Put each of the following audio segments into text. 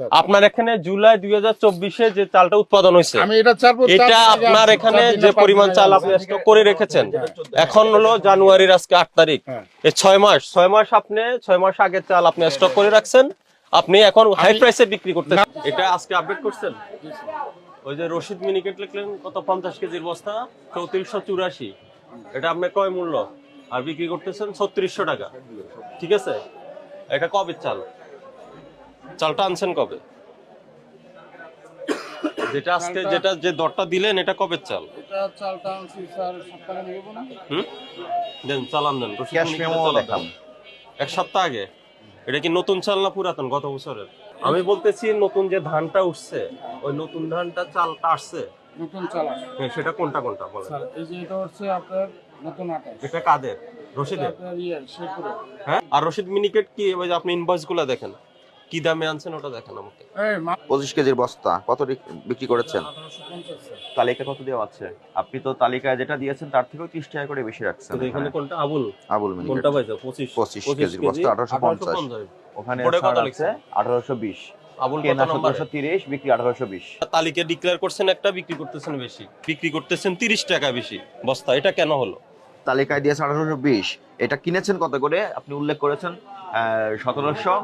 Sir আপনার এখানে জুলাই দুই হাজার চব্বিশে যে চালটা উৎপাদন হয়েছে এটা আপনার এখানে যে পরিমাণ চাল আপনি স্টক করে রেখেছেন এখন হলো জানুয়ারির আজকে আট তারিখ। হ্যাঁ। এই ছয় মাস ছয় মাস আপনি ছয় মাস আগের চাল আপনি স্টক করে রাখছেন। আপনি এখন হাই প্রাইসে বিক্রি করতে এটা আজকে আপডেট করছেন? ওই যে রশিদ মিনিকেট লিখলেন কত পঞ্চাশ কেজির বস্তা? চৌত্রিশশো চুরাশি। এটা আপনার কয় মূল্য? আর বিক্রি করতেছেন ছত্রিশশো টাকা। ঠিক আছে? এটা কবে চাল? চালটা আনছেন কবে? যেটা আজকে যেটা যে দরটা দিলেন এটা কবে চাল? এটা চালটা আনছি স্যার সপ্তাহে নিব না। হুম? দেন চালান দেন ক্যাশ মেমো চালান এক সপ্তাহ আগে? এটা কি নতুন চাল না পুরাতন গত বছরের? আমি বলতেছি নতুন যে ধানটা উঠছে ওই নতুন ধানটা চালটা আসছে। নতুন চাল আছে হ্যাঁ, সেটা কোনটা কোনটা বলেন? স্যার এই যে এটা হচ্ছে আপনার নতুন আঠাশ। এটা কাদের? রশিদের? হ্যাঁ? আর রশিদ মিনিকেট কি ওই যে আপনি ইনভয়েসগুলা দেখেন? কি দামে আনছেন ওটা দেখেন আমাকে। পঁচিশ কেজির বস্তা কত বিক্রি করেছেন? পঞ্চাশ তালিকা কত দেওয়া আছে? আপনি তো তালিকায় যেটা দিয়েছেন তার থেকেও ত্রিশ টাকা করে বেশি রাখছেন। এখানে কোনটা? আবুল। আবুল কোনটা পাইছে? পঁচিশ। 25 কেজির বস্তা, 1850 ওখানে কত আছে লিখছে? আঠারোশো বিশ। আবুল কত নাম্বার? সতেরোশো তিরিশ বিক্রি আঠারোশো বিশ। তালিকা ডিক্লেয়ার করছেন একটা বিক্রি করতেছেন বেশি। বিক্রি করতেছেন তিরিশ টাকা বেশি। বস্তা এটা কেন হলো? তালিকায় দিয়েছে আঠারোশো বিশ। এটা কিনেছেন কত করে? আপনি উল্লেখ করেছেন সতেরোশো।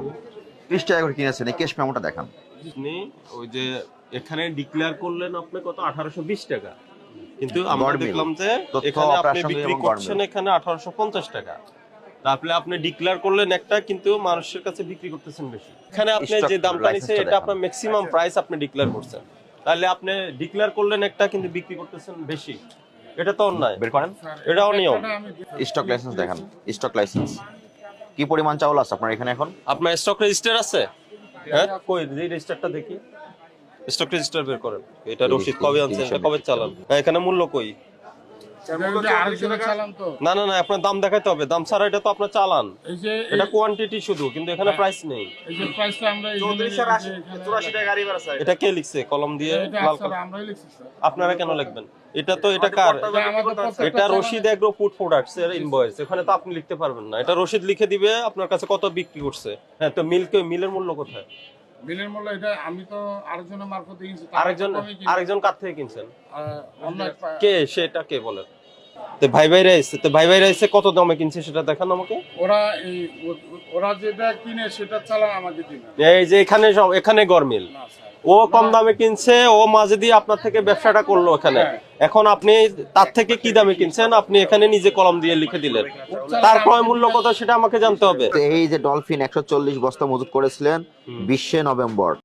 ত্রিশ টাকা করে কিনেছেন এই কেশ মেমোটা দেখান। আপনি ওই যে এখানে ডিক্লেয়ার করলেন আপনি কত? আঠারোশো বিশ টাকা। কিন্তু আমরা দেখলাম যে এখানে আপনি বিক্রি করছেন এখানে আঠারোশো পঞ্চাশ টাকা। তারপরে আপনি ডিক্লেয়ার করলেন একটা কিন্তু মানুষের কাছে বিক্রি করতেছেন বেশি। এখানে আপনি যে দামটা নিছে এটা আপনার ম্যাক্সিমাম প্রাইস আপনি ডিক্লেয়ার করছেন। তাহলে আপনি ডিক্লেয়ার করলেন একটা কিন্তু বিক্রি করতেছেন বেশি। এটা তো অন্যায়। বের করেন। এটা আমি স্টক লাইসেন্স দেখান। স্টক লাইসেন্স কি পরিমাণ চাউল আছে আপনার এখানে এখন? আপনার স্টক রেজিস্টার আছে? হ্যাঁ? কই এই রেজিস্টারটা দেখি। স্টক রেজিস্টার বের করেন। এটা রশিদ কবে আনছে আনছেন এটা কবে চালান? হ্যাঁ, এখানে মূল্য কই? না না না আপনার দাম দেখাতে হবে। দাম ছাড়া এটা তো আপনার চালান। এই যে এই- এটা কোয়ান্টিটি শুধু কিন্তু এখানে প্রাইস নেই। এই যে প্রাইসটা আমরা এই যে- এই যে এখানে- এটা কে লিখছে? কলম দিয়ে লাল লিখছি স্যার। আপনারা কেন লিখবেন? এটা তো এটা কার? এটা রশিদ এগ্রো ফুড প্রোডাক্টস এর ইনভয়েস এখানে তো আপনি লিখতে পারবেন না। এটা রশিদ লিখে দিবে আপনার কাছে কত বিক্রি করছে? হ্যাঁ তো মিল্ক মিলের মূল্য কোথায়? বিলের মূল্য এটা আমি তো আরেকজনের মারফত কিনছি আরেকজন আরেকজন কার থেকে কিনছেন? কে? সেটা কে বলেন তো ভাই ভাইরা এসে তো ভাই ভাইরা এসে কত দামে কিনছে সেটা দেখান আমাকে। ওরা ওরা যেটা কিনে সেটা চালান আমাকে দিবে এই যে এখানে সব এখানে গরমিল। ও কম দামে কিনছে ও মাঝে দিয়ে আপনার থেকে ব্যবসাটা করল এখানে। হ্যাঁ। এখন আপনি তার থেকে কি দামে কিনছেন? আপনি এখানে নিজে কলম দিয়ে লিখে দিলেন। তার ক্রয় মূল্য কত সেটা আমাকে জানতে হবে। এই যে ডলফিন একশো চল্লিশ বস্তা মজুত করেছিলেন বিশে নভেম্বর।